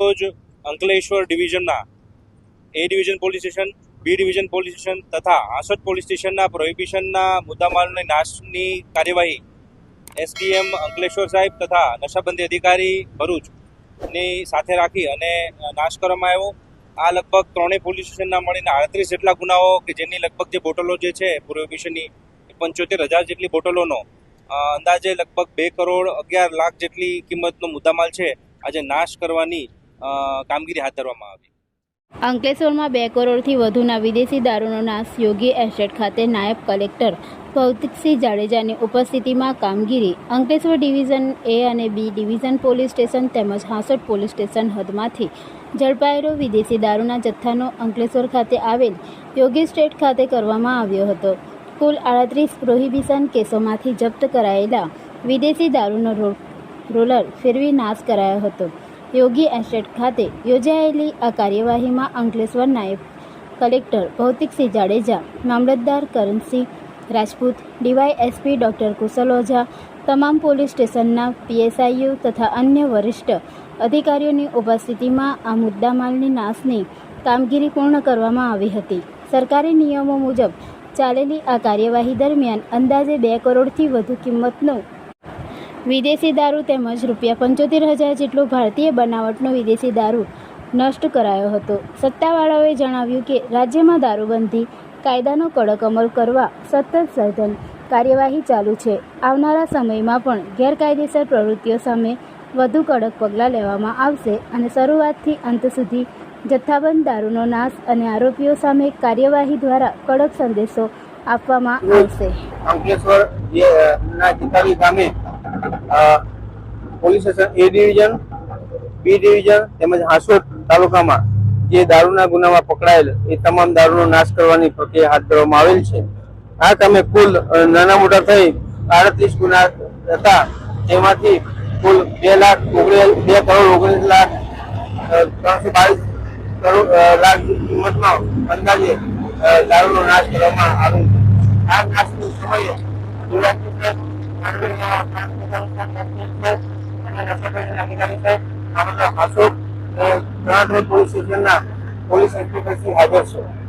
રોજ Ankleshwar ડિવિઝનના A division police station, B division police station તથા Asod police સ્ટેશનના પ્રોહિબિશનના મુદ્દામાલની નાશની કાર્યવાહી એસડીએમ અંકલેશ્વર સાહેબ તથા નશાબંધી અધિકારી ભરૂચની સાથે રાખી અને નાશ કરવામાં આવ્યો. આ લગભગ ત્રણેય પોલીસ સ્ટેશનના મળીને આડત્રીસ જેટલા ગુનાઓ કે જેની લગભગ જે બોટલો જે છે પ્રોહિબિશનની પંચોતેર હજાર જેટલી બોટલોનો અંદાજે લગભગ બે કરોડ અગિયાર લાખ જેટલી કિંમતનો મુદ્દામાલ છે. આજે નાશ કરવાની કામગીરી હાથ ધરવામાં આવી. અંકલેશ્વરમાં બે કરોડથી વધુના વિદેશી દારૂનો નાશ યોગી એસ્ટેટ ખાતે નાયબ કલેક્ટર ભૌતિકસિંહ જાડેજાની ઉપસ્થિતિમાં કામગીરી. અંકલેશ્વર ડિવિઝન એ અને બી ડિવિઝન પોલીસ સ્ટેશન તેમજ હાંસોટ પોલીસ સ્ટેશન હદમાંથી ઝડપાયેલો વિદેશી દારૂના જથ્થાનો અંકલેશ્વર ખાતે આવેલ યોગી સ્ટેટ ખાતે કરવામાં આવ્યો હતો. કુલ આડત્રીસ પ્રોહિબિશન કેસોમાંથી જપ્ત કરાયેલા વિદેશી દારૂનો રોલર ફેરવી નાશ કરાયો હતો. યોગી એસ્ટેટ ખાતે યોજાયેલી આ કાર્યવાહીમાં અંકલેશ્વર નાયબ કલેક્ટર ભૌતિકસિંહ જાડેજા મામલતદાર કરણસિંહ રાજપૂત, ડીવાયએસપી ડૉક્ટર કુશલ ઓઝા તમામ પોલીસ સ્ટેશનના પીએસઆઈયુ તથા અન્ય વરિષ્ઠ અધિકારીઓની ઉપસ્થિતિમાં આ મુદ્દામાલની નાશની કામગીરી પૂર્ણ કરવામાં આવી હતી. સરકારી નિયમો મુજબ ચાલેલી આ કાર્યવાહી દરમિયાન અંદાજે બે કરોડથી વધુ કિંમતનો વિદેશી દારૂ તેમજ રૂપિયા પંચોતેર હજાર જેટલો ભારતીય બનાવટનો વિદેશી દારૂ નષ્ટ કરાયો હતો. સત્તાવાળાઓએ જણાવ્યું કે રાજ્યમાં દારૂબંધી, કાયદાનો કડક અમલ કરવા સતત સઘન કાર્યવાહી ચાલુ છે. આવનારા સમયમાં પણ ગેરકાયદેસર પ્રવૃત્તિઓ સામે વધુ કડક પગલાં લેવામાં આવશે અને શરૂઆતથી અંત સુધી જથ્થાબંધ દારૂનો નાશ અને આરોપીઓ સામે કાર્યવાહી દ્વારા કડક સંદેશો આપવામાં આવશે. અંકલેશ્વર ગામે police station A division, B division તેમજ હાંસોદ તાલુકામાં જે દારૂના ગુનામાં પકડાયેલ એ તમામ દારૂનો નાશ કરવાની પ્રક્રિયા હાથ ધરવામાં આવેલ છે. આ કામે કુલ નાના મોટા થઈ આડત્રીસ ગુના હતા. તેમાંથી કુલ બે લાખ ઓગણીસ બે કરોડ ઓગણીસ લાખ ત્રણસો બાવીસ કરોડ લાખ કિંમતમાં અંદાજે દારૂનો નાશ કરવામાં આવ્યો છે. આ નાશનો સમયે ગુજરાતી પોલીસ પોલીસ હાજર છે.